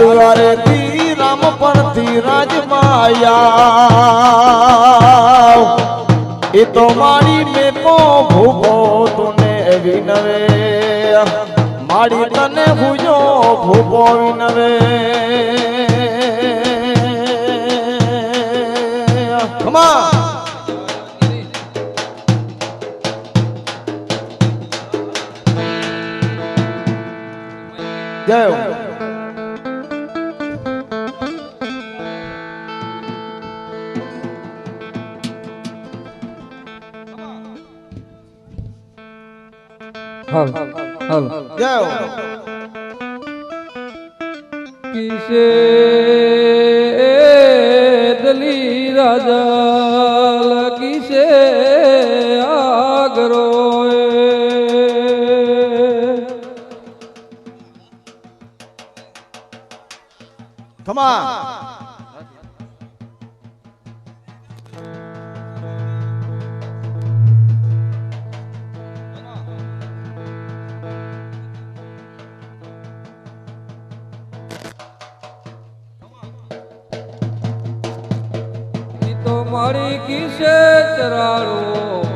સાડવારે થી રામ પણ થી રાજમાયા. એ તો મારી મેપો ભૂપો તુને વિનવે. મારી તને ભૂજો ભૂપો વિનવે. હો. કિસે દલી રાજા કિસે આગરો ખમા મારી કિસે ચરાળો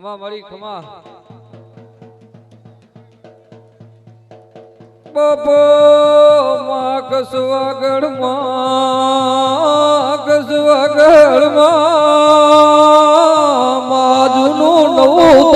ખમા મારી ખમા. બપો માં કસવાગડમાં કસવાગડમાં માજનું નવું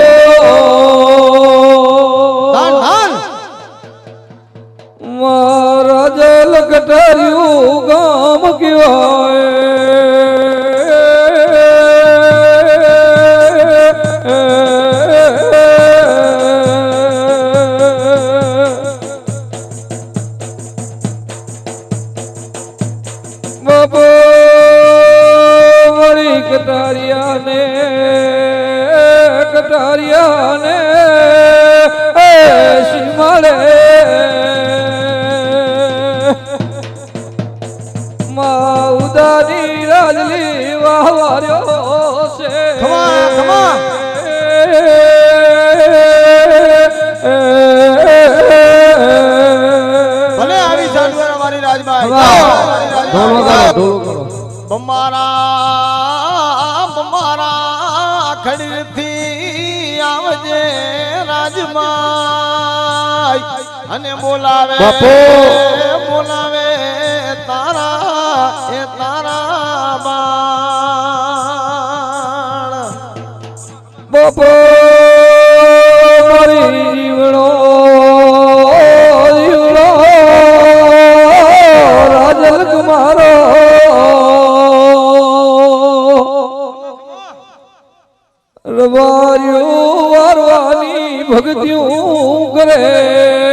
કટારિયા અને બોલાવે બાપુ. બોલાવે તારા એ તારા બાણ બપો મારી જીવણો જીવણો રાજલ કુમારો રવાર્યો વારવાની ભક્તિયું કરે.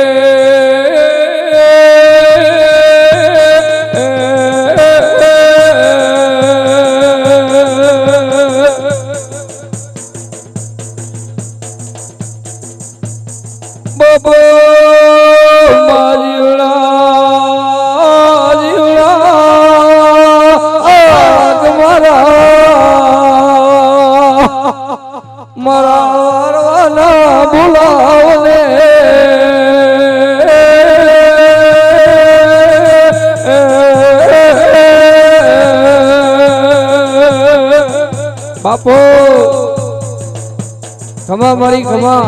ખમા મારી ખમા.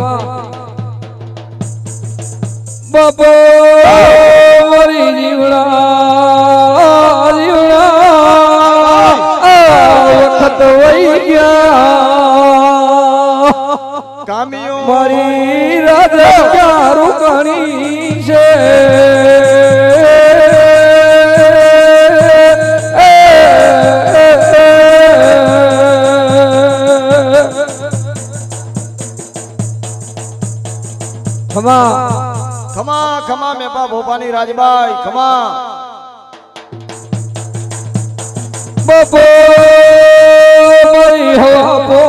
બાપો મારી જીવડા જીવડા વખત વહી ગયા. કામિયો. મારી રાધા ક્યાં છે? ખમા. ખમા ખમા મેપા ભોપાની રાજબાઈ ખમા. બપો મરી હવા પો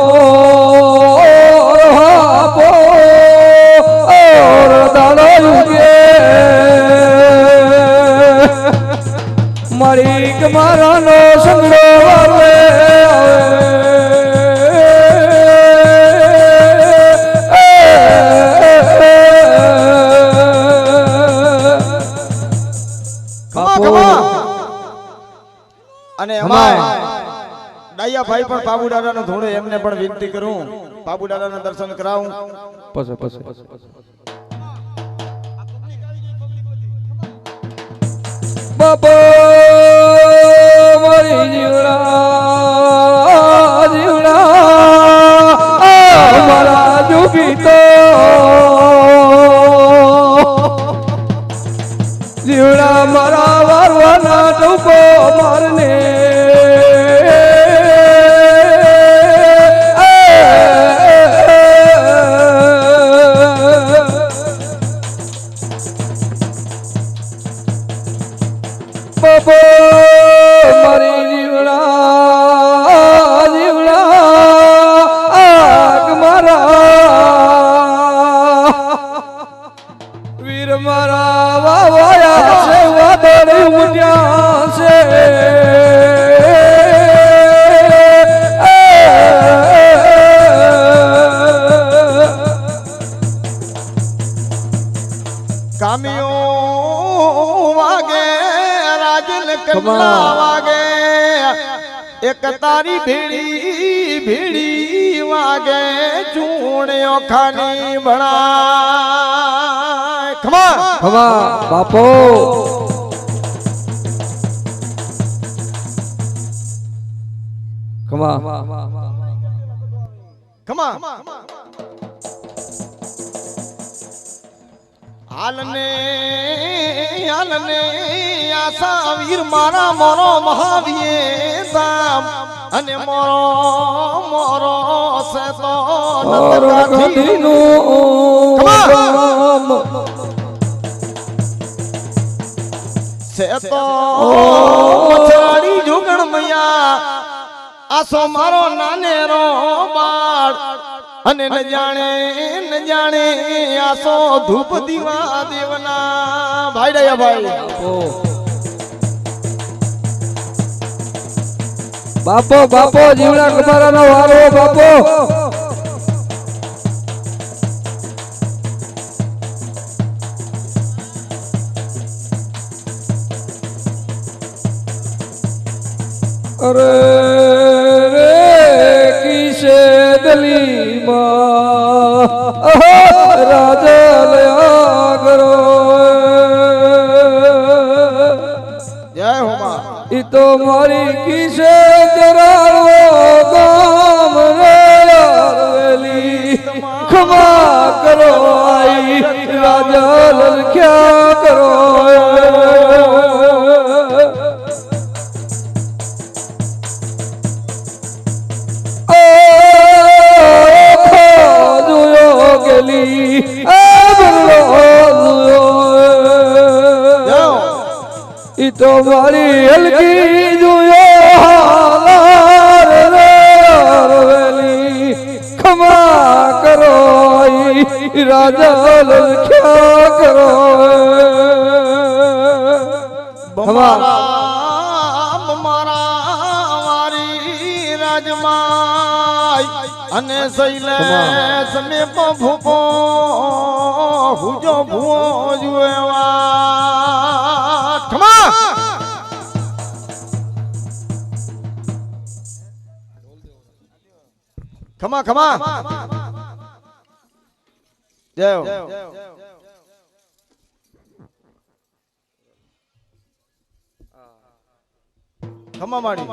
ઓર દાડો યુગે મારી કમારાનો સંગડો ભાઈ પણ બાબુ દાદાનો ધોળે એમને પણ વિનંતી કરું. બાબુ દાદાના દર્શન કરાવું. જીવડા મારા જોગી તો. જીવડા મારા વારવાના ડૂબો મારને હવા બાપો. ખમા ખમા આલને આલને આસા વીર મારા મોરો મહાવીએ સામ. અને મોરો મોરો સે તો નંદકાઠી. ગામ છે તો મથાળી જુગણ મૈયા. આસો મારો નાનેરો બાળ. અને ન જાણે ન જાણે આસો ધૂપ દીવા દેવના. ભાઈ ડાયા ભાઈ બાપો. બાપો જીવડા કબારાનો વારો બાપો. আরে તો મારી હલકી જોયો હાલાર રે હરવેલી ખમા કરો રાજા લખ્યા કરો. રાજમાય અને સૈલે સમે ભૂપો હુજો ભૂવો જુએવા ખમા ખમા ખમા જય. ખમા માડી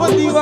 ધૂપ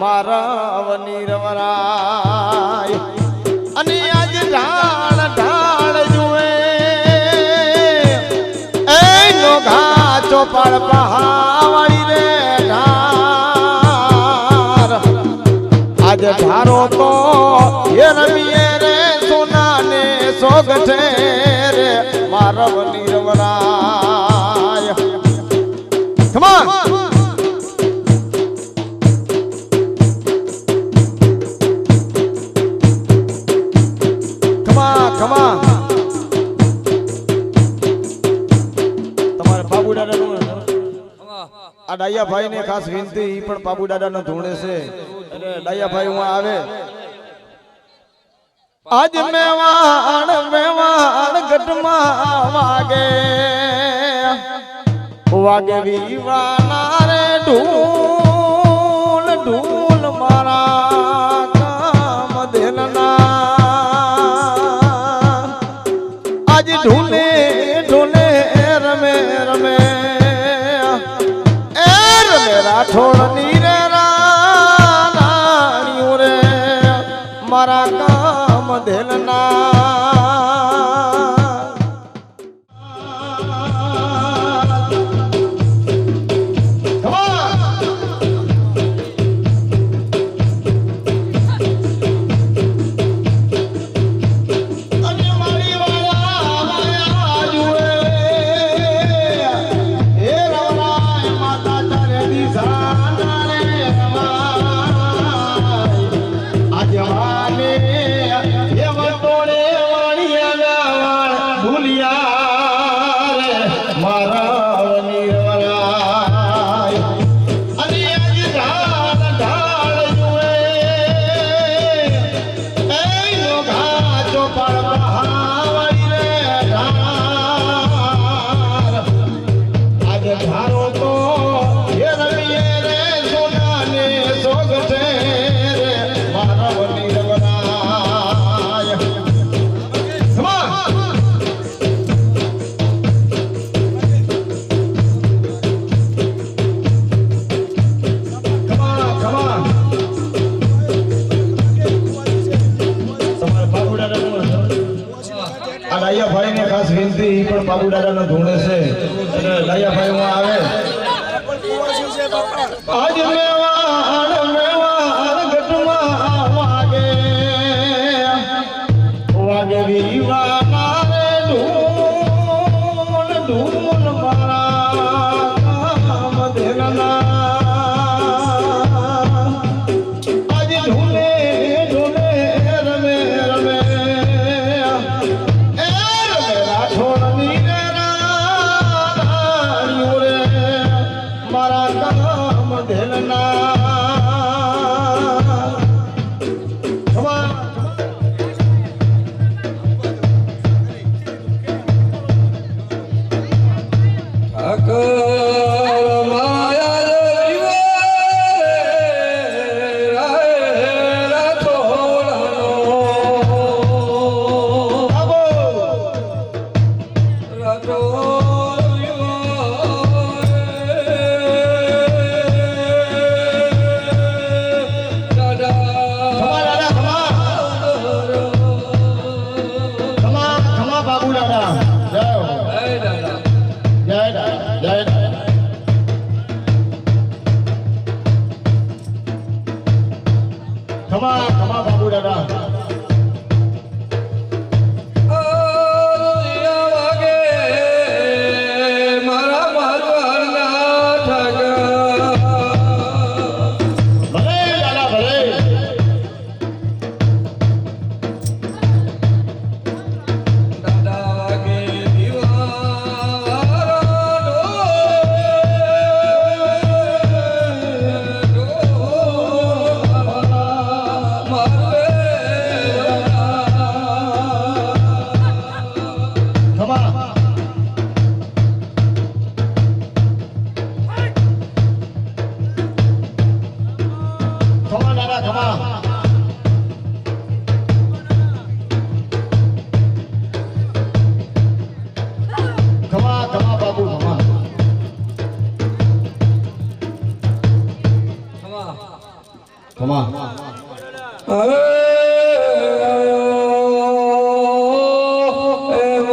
મારા અને આજ ઢાળ ઢાળ જુએ. એ નો ઘા ચોપાળ પહાવાળી રે ઢાર આજે ધારો તો એ રમીએ રે સોના ને સોગઠે રે. મારવ નિરવરાય Come on! ખમા આ ડાયાભાઈ ને ખાસ વિનંતી એ પણ બાબુ દાદા નો ધૂણે છે. એટલે ડાયા હું આવે. આજ મેવાણ મેવાણ ગઢમાં વાગે. વાગે વિવાના રે ઢૂલ ઢૂલ મારા કામ દેલના આજ ઢોલે બાબુ દાદાના ધૂણે છે દયાભાઈ આવે મેં Akar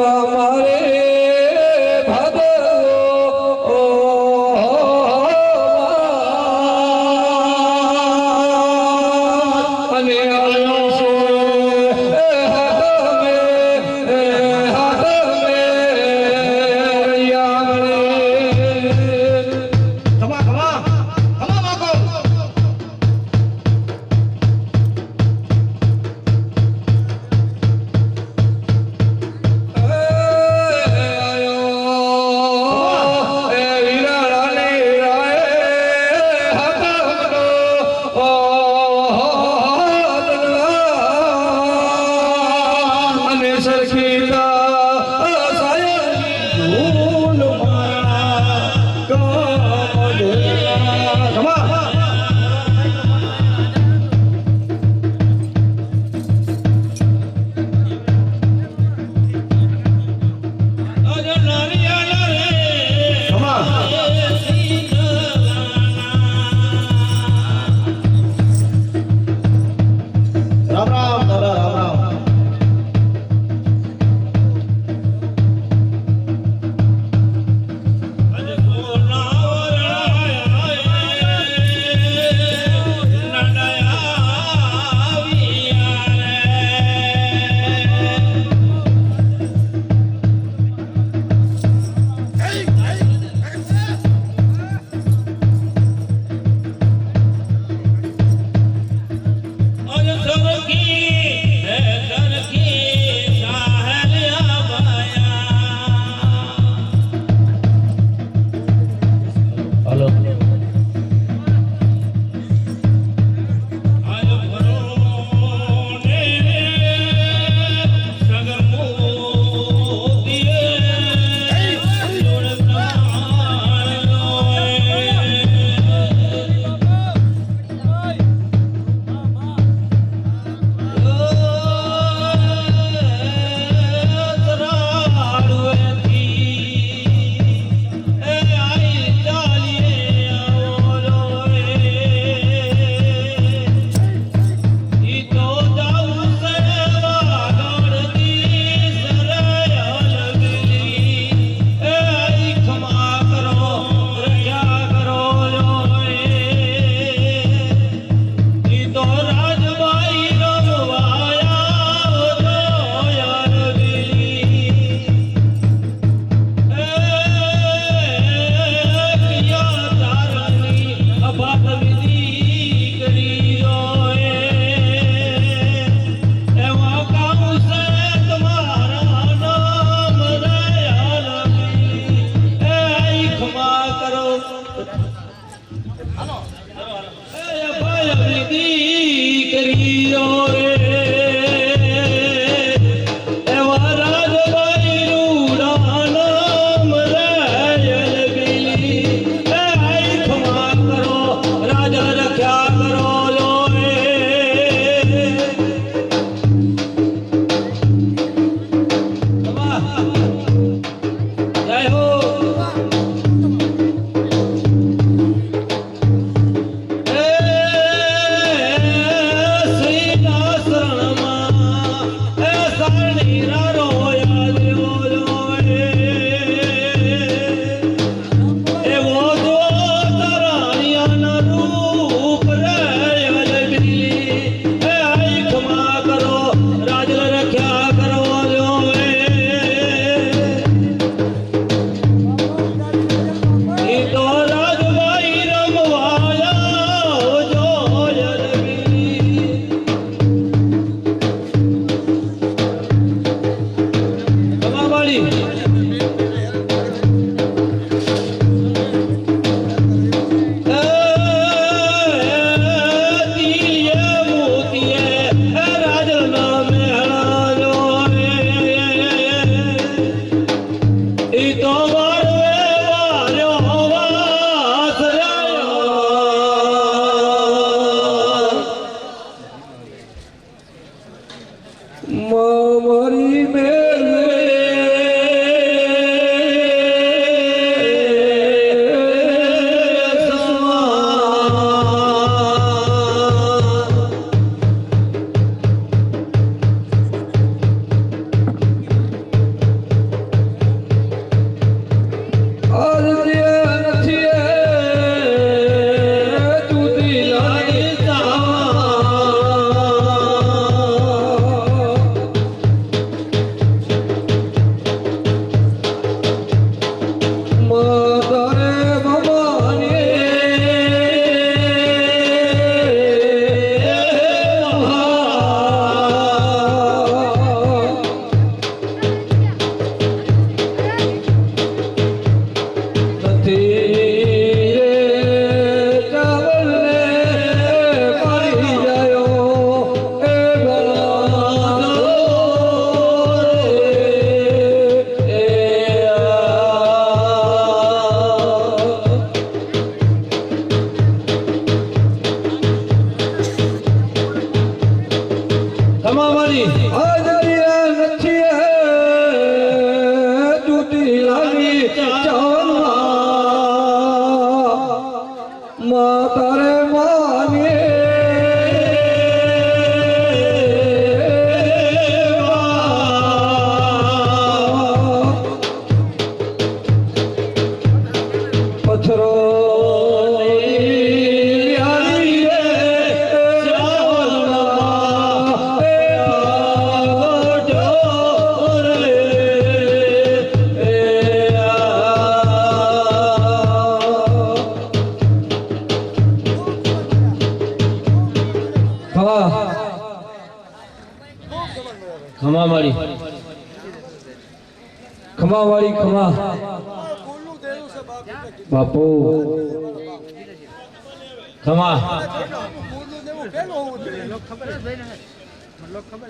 Amare.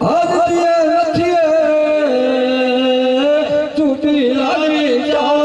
આદિત્ય નથી ચૂંટી લાગી